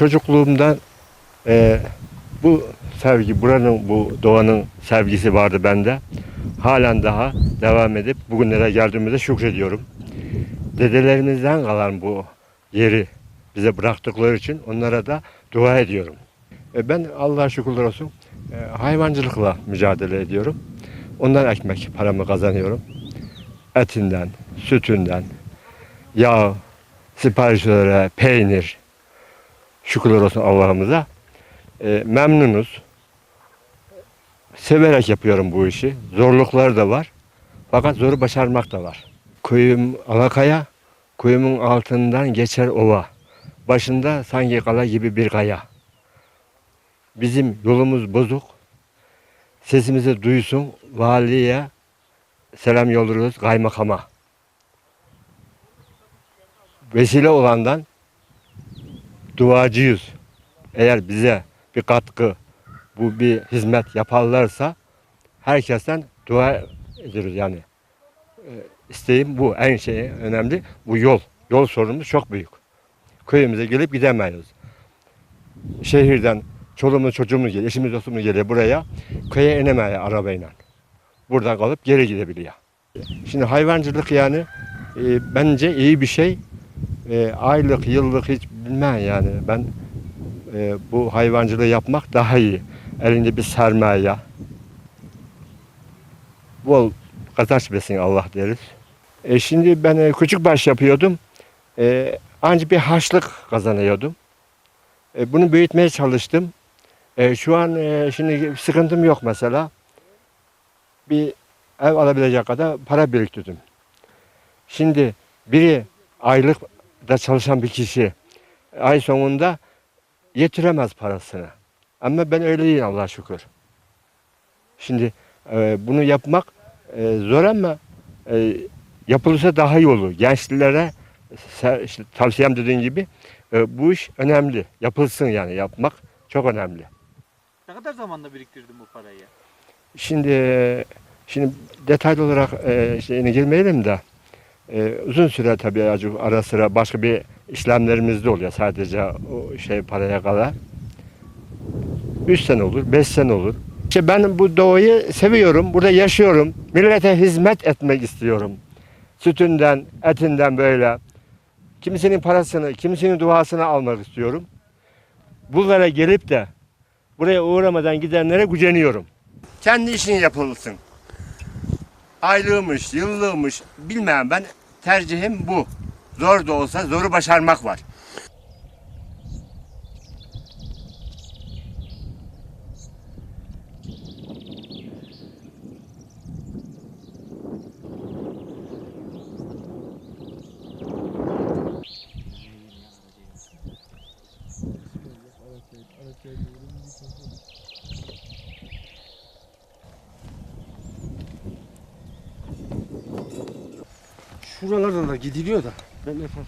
çocukluğumdan e, bu sevgi, buranın, bu doğanın sevgisi vardı bende. Halen daha devam edip bugünlere geldiğimizde şükrediyorum. Dedelerimizden kalan bu yeri bize bıraktıkları için onlara da dua ediyorum. E, ben Allah'a şükürler olsun e, hayvancılıkla mücadele ediyorum. Ondan ekmek paramı kazanıyorum. Etinden, sütünden, yağ, siparişlere, peynir, şükürler olsun Allah'ımıza. E, memnunuz. Severek yapıyorum bu işi. Zorlukları da var. Fakat zoru başarmak da var. Kuyum alakaya, kuyumun altından geçer ova. Başında sanki kala gibi bir kaya. Bizim yolumuz bozuk. Sesimizi duysun valiye selam yolluyoruz kaymakama. Vesile olandan duacıyız. Eğer bize bir katkı, bu bir hizmet yaparlarsa herkesten dua ediyoruz yani. Ee, isteğim bu. En şey önemli bu yol. Yol sorunumuz çok büyük. Köyümüze gelip gidemeyiz. Şehirden çoluğumuz çocuğumuz geliyor, eşimiz dostumuz geliyor buraya. Köye inemeyiz arabayla. Buradan kalıp geri gidebiliyor. Şimdi hayvancılık yani e, bence iyi bir şey. E, aylık, yıllık hiç bilmem yani. Ben e, bu hayvancılığı yapmak daha iyi. Elinde bir sermaye. Bol kazanç besin Allah deriz. E, şimdi ben e, küçük baş yapıyordum. E, ancak bir haşlık kazanıyordum. E, bunu büyütmeye çalıştım. E, şu an e, şimdi sıkıntım yok mesela. Bir ev alabilecek kadar para biriktirdim. Şimdi biri aylık da çalışan bir kişi ay sonunda yetiremez parasını. Ama ben öyle değilim Allah'a şükür. Şimdi e, bunu yapmak e, zor ama e, yapılırsa daha iyi olur. Gençlere işte, tavsiyem dediğin gibi e, bu iş önemli. Yapılsın yani yapmak çok önemli. Ne kadar zamanda biriktirdin bu parayı? Şimdi e, şimdi detaylı olarak e, şeyine girmeyelim de e, uzun süre tabii acı ara sıra başka bir işlemlerimiz de oluyor sadece o şey paraya kadar. 3 sene olur, 5 sene olur. İşte ben bu doğayı seviyorum, burada yaşıyorum. Millete hizmet etmek istiyorum. Sütünden, etinden böyle. Kimisinin parasını, kimisinin duasını almak istiyorum. Buralara gelip de buraya uğramadan gidenlere güceniyorum. Kendi işin yapılsın. Aylığımış, yıllığımış bilmem ben tercihim bu. Zor da olsa zoru başarmak var. Şuralardan da gidiliyor da. Ben esas